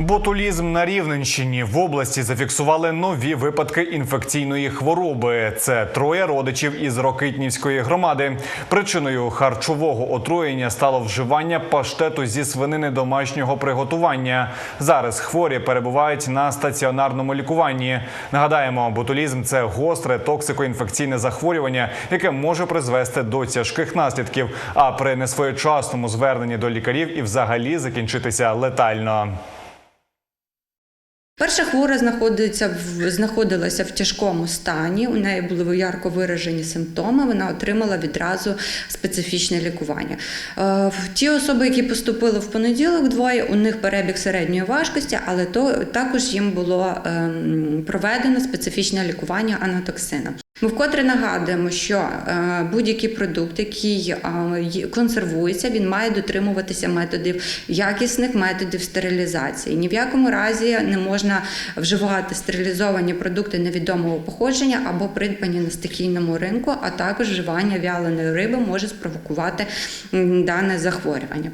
Ботулізм на Рівненщині в області зафіксували нові випадки інфекційної хвороби. Це троє родичів із Рокитнівської громади. Причиною харчового отруєння стало вживання паштету зі свинини домашнього приготування. Зараз хворі перебувають на стаціонарному лікуванні. Нагадаємо, ботулізм це гостре токсикоінфекційне захворювання, яке може призвести до тяжких наслідків. А при несвоєчасному зверненні до лікарів і взагалі закінчитися летально. Перша хвора знаходиться в знаходилася в тяжкому стані. У неї були ярко виражені симптоми. Вона отримала відразу специфічне лікування. Е, Ті особи, які поступили в понеділок, двоє у них перебіг середньої важкості, але то також їм було ем, проведено специфічне лікування анатоксином. Ми вкотре нагадуємо, що е, будь-який продукт, який е, консервується, він має дотримуватися методів якісних методів стерилізації. Ні в якому разі не можна вживати стерилізовані продукти невідомого походження або придбані на стихійному ринку, а також вживання вяленої риби може спровокувати дане захворювання.